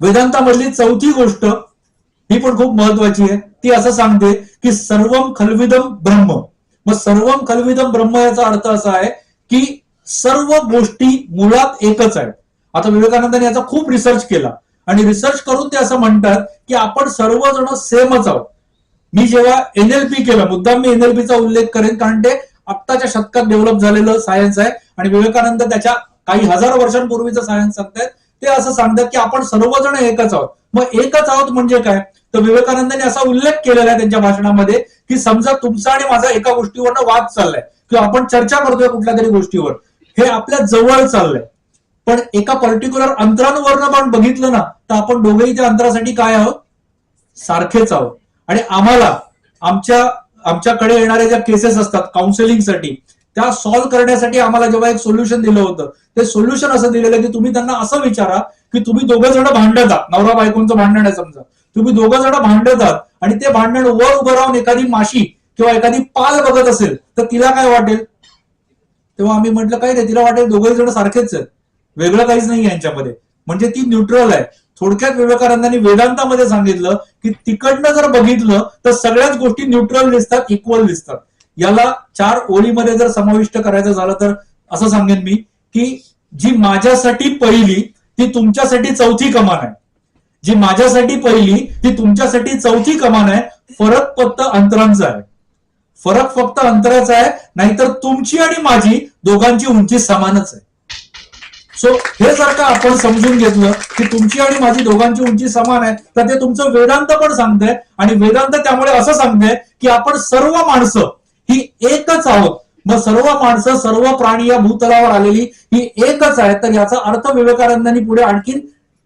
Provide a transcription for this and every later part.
वेदांतामधली चौथी गोष्ट ही पण खूप महत्वाची आहे. ती असं सांगते की सर्वम खलविदम ब्रह्म. मग सर्वम खलविदम ब्रह्म याचा अर्थ असा आहे की सर्व गोष्टी मुळात एकच आहेत. आता विवेकानंदांनी याचा खूप रिसर्च केला. आणि रिसर्च करून ते असं म्हणतात की आपण सर्वजण सेमच आहोत. मी जेव्हा एनएलपी केलं मुद्दाम मी एनएलपीचा उल्लेख करेन कारण ते आत्ताच्या शतकात डेव्हलप झालेलं सायन्स आहे. आणि विवेकानंद त्याच्या काही हजार वर्षांपूर्वीचं सायन्स सांगतायत. ते असं सांगतात की आपण सर्वजण एकच आहोत. मग एकच आहोत म्हणजे काय? तर विवेकानंदांनी असा उल्लेख केलेला आहे त्यांच्या भाषणामध्ये की समजा तुमचा आणि माझा एका गोष्टीवर वाद चाललाय किंवा आपण चर्चा करतोय कुठल्या तरी गोष्टीवर हे आपल्या जवळ चाललंय. पण एका पर्टिक्युलर अंतरांवरनं आपण बघितलं ना तर आपण दोघेही त्या अंतरासाठी काय आहोत? सारखेच आहोत. आणि आम्हाला आमच्या आमच्याकडे येणाऱ्या ज्या केसेस असतात काउन्सिलिंगसाठी त्या सॉल्व्ह करण्यासाठी आम्हाला जेव्हा एक सोल्युशन दिलं होतं ते सोल्युशन असं दिलेलं की तुम्ही त्यांना असं विचारा की तुम्ही दोघं जण भांडतात नवरा बायकोंचं भांडण आहे समजा. तुम्ही दोघं जण भांडत आणि ते भांडण वर उभं राहून एखादी माशी किंवा एखादी पाल बघत असेल तर तिला काय वाटेल? तेव्हा आम्ही म्हटलं काय नाही तिला वाटेल दोघे जण सारखेच आहेत. वेगळं काहीच नाही यांच्यामध्ये. म्हणजे ती न्यूट्रल आहे. थोडक्यात विवेकानंदांनी वेदांतामध्ये सांगितलं की तिकडनं जर बघितलं तर सगळ्याच गोष्टी न्यूट्रल दिसतात इक्वल दिसतात. याला चार ओळीमध्ये जर समाविष्ट करायचं झालं तर असं सांगेन मी की जी माझ्यासाठी पहिली ती तुमच्यासाठी चौथी कमान आहे. जी माझ्यासाठी पहिली ती तुमच्यासाठी चौथी कमान आहे. फरक फक्त अंतरांचा आहे. फरक फक्त अंतराचा आहे नाहीतर तुमची आणि माझी दोघांची उंची समानच आहे. सो हे जर का आपण समजून घेतलं की तुमची आणि माझी दोघांची उंची समान आहे तर ते तुमचं वेदांत पण सांगतंय आणि वेदांत त्यामुळे असं सांगतंय की आपण सर्व माणसं ही एकच आहोत. मग सर्व माणसं सर्व प्राणी या भूतलावर आलेली ही एकच आहे तर याचा अर्थ विवेकानंदांनी पुढे आणखीन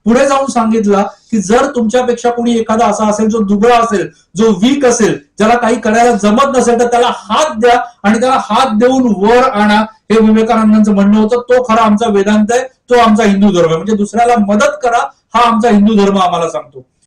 पुढे जाऊन सांगितला की जर तुमच्यापेक्षा कोणी एखादा असा असेल जो दुबळा असेल जो वीक असेल ज्याला काही करायला जमत नसेल तर त्याला हात द्या आणि त्याला हात देऊन वर आणा. हे विवेकानंदांचं म्हणणं होतं. तो खरा आमचा वेदांत आहे. तो आमचा हिंदू धर्म आहे. म्हणजे दुसऱ्याला मदत करा. हा आमचा हिंदू धर्म आम्हाला सांगतो.